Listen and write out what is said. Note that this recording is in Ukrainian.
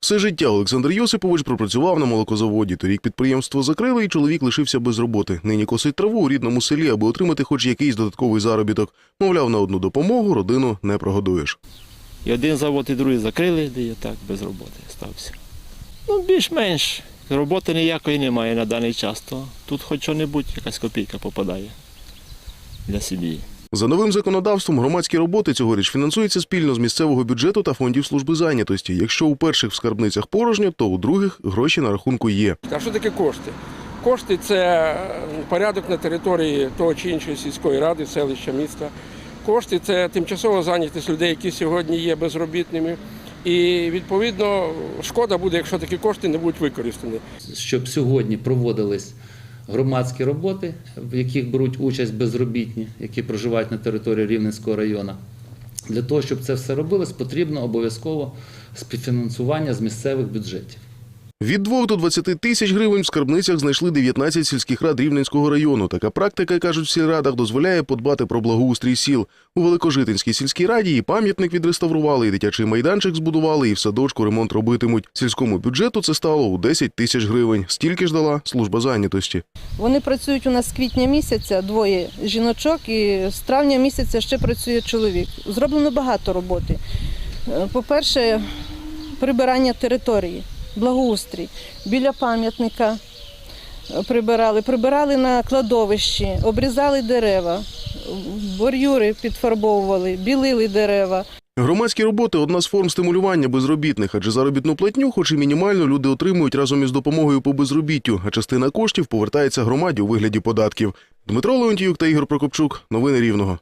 Все життя Олександр Йосипович пропрацював на молокозаводі. Торік підприємство закрили, і чоловік лишився без роботи. Нині косить траву у рідному селі, аби отримати хоч якийсь додатковий заробіток. Мовляв, на одну допомогу родину не прогодуєш. І один завод, і другий закрили, де я так без роботи стався. Ну, більш-менш. Роботи ніякої немає на даний час, то тут хоч що-небудь якась копійка попадає для сім'ї. За новим законодавством громадські роботи цьогоріч фінансуються спільно з місцевого бюджету та фондів служби зайнятості. Якщо у перших в скарбницях порожньо, то у других гроші на рахунку є. А що таке кошти? Кошти це е, порядок на території того чи іншої сільської ради, селища, міста. Кошти це тимчасова зайнятість людей, які сьогодні є безробітними. І відповідно шкода буде, якщо такі кошти не будуть використані. щоб сьогодні проводились громадські роботи, в яких беруть участь безробітні, які проживають на території Рівненського району. Для того, щоб це все робилось, потрібно обов'язково співфінансування з місцевих бюджетів. Від 2 до 20 тисяч гривень в скарбницях знайшли 19 сільських рад Рівненського району. Така практика, кажуть в сільрадах, дозволяє подбати про благоустрій сіл. У Великожитинській сільській раді і пам'ятник відреставрували, і дитячий майданчик збудували, і в садочку ремонт робитимуть. Сільському бюджету це стало у 10 тисяч гривень. Стільки ж дала служба зайнятості. Вони працюють у нас з квітня місяця, двоє жіночок, і з травня місяця ще працює чоловік. Зроблено багато роботи. Е, По-перше, прибирання території, благоустрій. Біля пам'ятника е, прибирали, прибирали на кладовищі, обрізали дерева, бор'юри підфарбовували, білили дерева. Громадські роботи одна з форм стимулювання безробітних, адже заробітну платню, хоч і мінімально, люди отримують разом із допомогою по безробіттю, а частина коштів повертається громаді у вигляді податків. Дмитро Леонтіюк та Ігор Прокопчук. Новини Рівного.